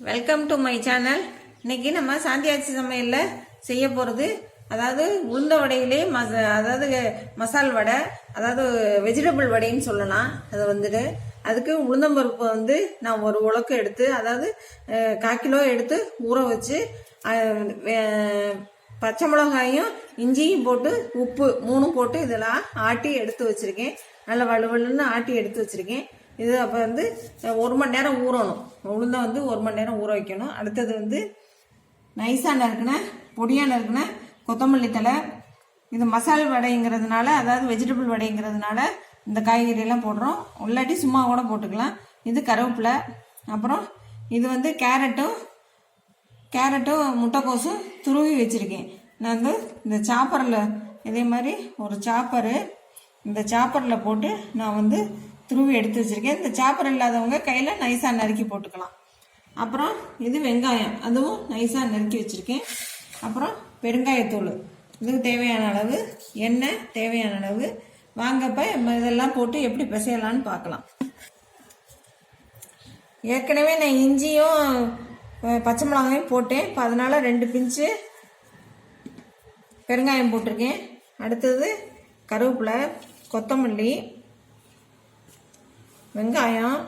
Welcome to my channel இன்னைக்கு நம்ம சாந்தியாச்சி சமையலில் செய்ய போகிறது அதாவது உளுந்த வடையிலே மச அதாவது மசால் வடை அதாவது வெஜிடபிள் வடைன்னு சொல்லலாம். அது வந்துட்டு அதுக்கு உளுந்தம்பருப்பு வந்து நான் ஒரு உலக்கு எடுத்து அதாவது கால் கிலோ எடுத்து ஊற வச்சு பச்சை மிளகாயும் இஞ்சியும் போட்டு உப்பு மூணும் போட்டு இதெல்லாம் ஆட்டி எடுத்து வச்சுருக்கேன். நல்லா வலுவலுன்னு ஆட்டி எடுத்து வச்சுருக்கேன். இது அப்போ வந்து ஒரு மணி நேரம் ஊறணும். உளுந்தை வந்து ஒரு மணி நேரம் ஊற வைக்கணும். அடுத்தது வந்து நைஸாக நறுக்குன பொடியாக நறுக்குன கொத்தமல்லி தழை இது மசால் வடைங்கிறதுனால அதாவது வெஜிடபிள் வடைங்கிறதுனால இந்த காய்கறியெல்லாம் போடுறோம். இல்லாட்டி சும்மா கூட போட்டுக்கலாம். இது கருவேப்பிலை. அப்புறம் இது வந்து கேரட்டும் கேரட்டும் முட்டைக்கோசும் துருவி வச்சுருக்கேன். நான் வந்து இந்த சாப்பரில் இதே மாதிரி ஒரு சாப்பரு இந்த சாப்பரில் போட்டு நான் வந்து துருவி எடுத்து வச்சுருக்கேன். இந்த சாப்பர் இல்லாதவங்க கையில் நைஸாக நறுக்கி போட்டுக்கலாம். அப்புறம் இது வெங்காயம் அதுவும் நைஸாக நறுக்கி வச்சுருக்கேன். அப்புறம் பெருங்காயத்தூள். இதுக்கு தேவையான அளவு எண்ணெய் தேவையான அளவு வாங்கப்ப இதெல்லாம் போட்டு எப்படி பிசையலான்னு பார்க்கலாம். ஏற்கனவே நான் இஞ்சியும் பச்சை மிளகாயும் போட்டேன். இப்போ அதனால ரெண்டு பிஞ்சு பெருங்காயம் போட்டிருக்கேன். அடுத்தது கருவேப்பிலை கொத்தமல்லி வெங்காயம்.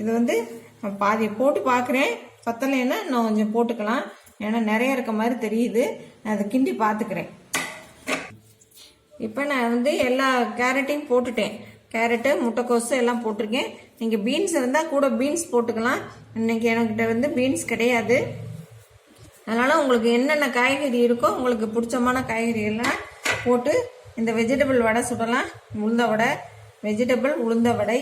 இது வந்து நான் பாதி போட்டு பார்க்குறேன் பத்தலைன்னா இன்னும் கொஞ்சம் போட்டுக்கலாம். ஏன்னா நிறைய இருக்க மாதிரி தெரியுது. நான் அதை கிண்டி பார்த்துக்கிறேன் இப்போ நான் வந்து எல்லா கேரட்டையும் போட்டுட்டேன். கேரட்டு முட்டைக்கோசு எல்லாம் போட்டிருக்கேன். நீங்கள் பீன்ஸ் இருந்தால் கூட பீன்ஸ் போட்டுக்கலாம். இன்னைக்கு என்கிட்ட வந்து பீன்ஸ் கிடையாது. அதனால் உங்களுக்கு என்னென்ன காய்கறி இருக்கோ உங்களுக்கு பிடிச்சமான காய்கறி எல்லாம் போட்டு இந்த வெஜிடபிள் வடை சுடலாம். உளுந்த வடை வெஜிடபிள் உளுந்த வடை.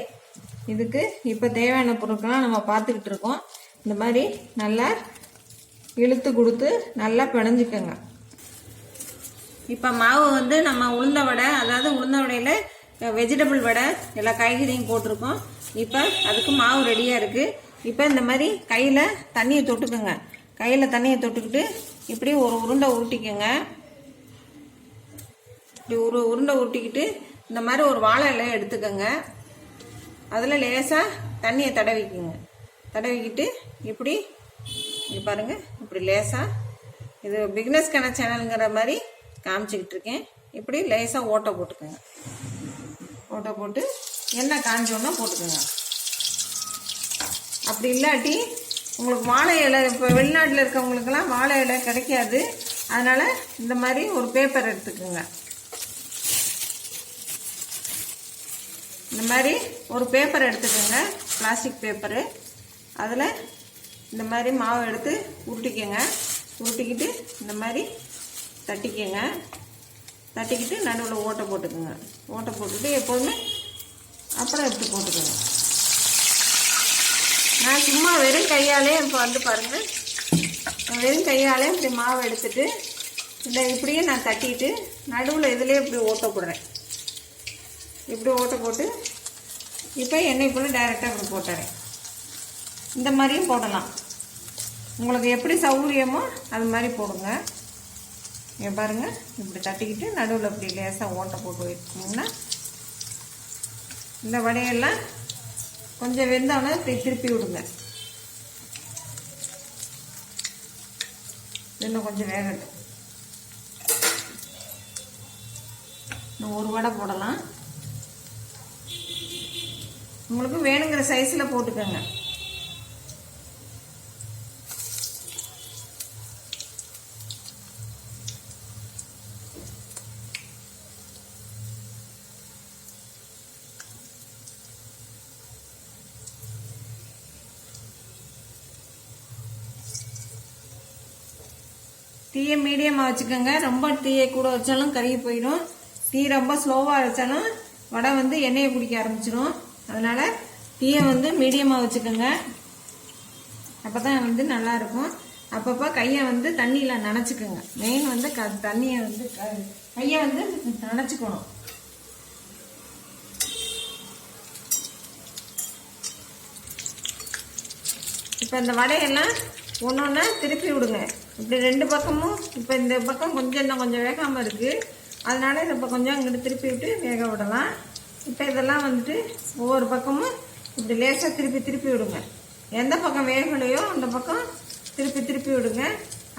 இதுக்கு இப்போ தேவையான பொருட்கள்லாம் நம்ம பார்த்துக்கிட்டு இருக்கோம். இந்த மாதிரி நல்லா இழுத்து கொடுத்து நல்லா பிணைஞ்சிக்கோங்க. இப்போ மாவு வந்து நம்ம உளுந்த வடை அதாவது உளுந்த வடையில் வெஜிடபிள் வடை எல்லா காய்கறியும் போட்டிருக்கோம். இப்போ அதுக்கு மாவு ரெடியாக இருக்குது இப்போ இந்த மாதிரி கையில் தண்ணியை தொட்டுக்குங்க. கையில் தண்ணியை தொட்டுக்கிட்டு இப்படி ஒரு உருண்டை உருட்டிக்கோங்க. இப்படி ஒரு உருண்டை உருட்டிக்கிட்டு இந்த மாதிரி ஒரு வாழை இலையை எடுத்துக்கோங்க. அதில் லேசாக தண்ணியை தடவிக்குங்க. தடவிக்கிட்டு இப்படி இங்க பாருங்கள் இப்படி லேசாக இது பிக்னஸ் கன சேனலுங்கிற மாதிரி காமிச்சிக்கிட்டு இருக்கேன். இப்படி லேசாக ஓட்டை போட்டுக்கோங்க. ஓட்டை போட்டு எண்ணெய் காஞ்சோன்னா போட்டுக்கோங்க. அப்படி இல்லாட்டி உங்களுக்கு வாழை இலை இப்போ வெளிநாட்டில் இருக்கவங்களுக்கெல்லாம் வாழை இலை கிடைக்காது. அதனால் இந்த மாதிரி ஒரு பேப்பர் எடுத்துக்கோங்க. இந்த மாதிரி ஒரு பேப்பர் எடுத்துக்கோங்க. பிளாஸ்டிக் பேப்பரு அதில் இந்த மாதிரி மாவு எடுத்து உருட்டிக்கோங்க. உருட்டிக்கிட்டு இந்த மாதிரி தட்டிக்கோங்க. தட்டிக்கிட்டு நடுவில் ஓட்டை போட்டுக்கோங்க. ஓட்டை போட்டுட்டு எப்போதுமே அப்புறம் எடுத்து போட்டுக்கோங்க. நான் சும்மா வெறும் கையாலே இப்போ வந்து பாருங்கள் வெறும் கையாலே இப்படி மாவு எடுத்துட்டு இந்த இப்படியே நான் தட்டிட்டு நடுவில் இதிலே இப்படி ஓட்ட போடுறேன். இப்படி ஓட்ட போட்டு இப்போ எண்ணெய்க்குள்ளே டைரெக்டாக இப்படி போட்டுறேன். இந்த மாதிரியும் போடலாம். உங்களுக்கு எப்படி சௌகரியமோ அது மாதிரி போடுங்க. இங்கே பாருங்க இப்படி தட்டிக்கிட்டு நடுவில் இப்படி லேசாக ஓட்டை போட்டு வச்சிட்டிங்கன்னா இந்த வடையெல்லாம் கொஞ்சம் வெந்தவொடனே இப்படி திருப்பி விடுங்க. இன்னும் கொஞ்சம் வேகட்டும். இன்னும் ஒரு வடை போடலாம். உங்களுக்கு வேணுங்கிற சைஸில் போட்டுக்கோங்க. தீயை மீடியமாக வச்சுக்கோங்க. ரொம்ப தீயை கூட வச்சாலும் கருகி போயிடும். தீ ரொம்ப ஸ்லோவாக வச்சாலும் வடை வந்து எண்ணெயை குடிக்க ஆரம்பிச்சிடும். அதனால தீயை வந்து மீடியமாக வச்சுக்கோங்க. அப்போ தான் வந்து நல்லா இருக்கும் அப்பப்போ கையை வந்து தண்ணியில் நனைச்சிக்கோங்க. மெயின் வந்து க தண்ணியை வந்து க- கையை வந்து நனைச்சிக்கணும். இப்போ இந்த வடையெல்லாம் ஒன்று ஒன்றா திருப்பி விடுங்க. இப்படி ரெண்டு பக்கமும் இப்போ இந்த பக்கம் கொஞ்சம் இன்னும் கொஞ்சம் வேகாமல் இருக்குது அதனால இதை இப்போ கொஞ்சம் இங்கிட்டு திருப்பி விட்டு வேக விடலாம். இப்போ இதெல்லாம் வந்துட்டு ஒவ்வொரு பக்கமும் இப்படி லேசாக திருப்பி திருப்பி விடுங்க. எந்த பக்கம் வேகலையோ அந்த பக்கம் திருப்பி திருப்பி விடுங்க.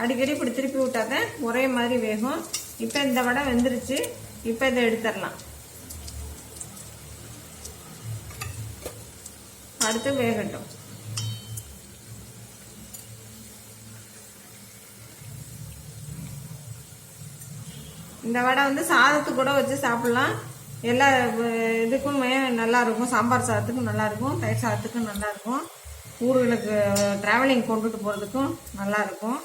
அடிக்கடி இப்படி திருப்பி விட்டாதான் ஒரே மாதிரி வேகும். இப்போ இந்த வடை வெந்துருச்சு. இப்போ இதை எடுத்துடலாம். அடுத்து வேகட்டும். இந்த வடை வந்து சாதத்து கூட வச்சு சாப்பிடலாம். எல்லா இதுக்குமே நல்லாயிருக்கும் சாம்பார் சாதத்துக்கும் நல்லாயிருக்கும் தயிர் சாதத்துக்கும் நல்லாயிருக்கும் ஊர்களுக்கு ட்ராவலிங் கொண்டுட்டு போகிறதுக்கும் நல்லாயிருக்கும்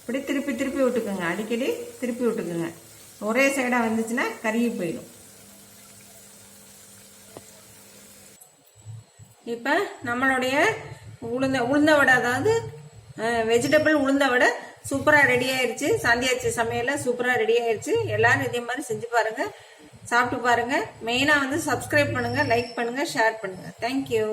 இப்படி திருப்பி திருப்பி விட்டுக்குங்க. அடிக்கடி திருப்பி விட்டுக்குங்க. ஒரே சைடாக வந்துச்சுன்னா கருகி போயிடும். இப்போ நம்மளுடைய உளுந்த உளுந்த வடை அதாவது வெஜிடபிள் உளுந்த வடை சூப்பராக ரெடி ஆயிடுச்சு சாந்தியாச்சி சமையலில் சூப்பராக ரெடி ஆயிடுச்சு எல்லாரும் இதே மாதிரி செஞ்சு பாருங்க. சாப்பிட்டு பாருங்கள் மெயினாக வந்து சப்ஸ்கிரைப் பண்ணுங்கள் லைக் பண்ணுங்கள் ஷேர் பண்ணுங்கள் தேங்க்யூ